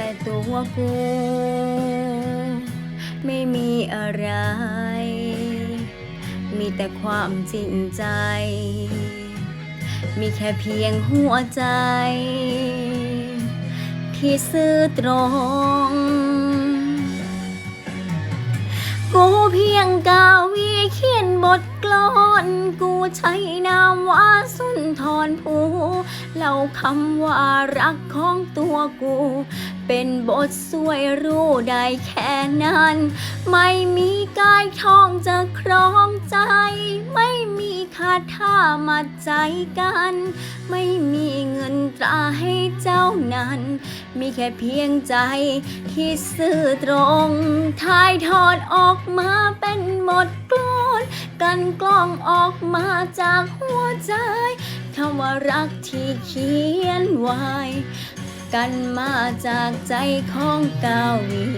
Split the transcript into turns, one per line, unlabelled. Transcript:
แตัวกูไม่มีอะไร มีแต่ความจริงใจ มีแค่เพียงหัวใจ ที่ซื่อตรง กูเพียงกาวีเขียนบทกลอนกู ใช้นามว่าสุนทรภูเล่าคำว่ารักของตัวกู เป็นบทสวยรู้ได้แค่นั้น ไม่มีกายทองจะครองใจ ไม่มีคาถามัดใจกัน ไม่มีเงินตราให้เจ้านั้น มีแค่เพียงใจที่ซื่อตรงถ่ายทอดออกมาเป็นหมด กันกล้องออกมาจากหัวใจคำว่ารักที่เขียนไว้ กันมาจากใจของกาวี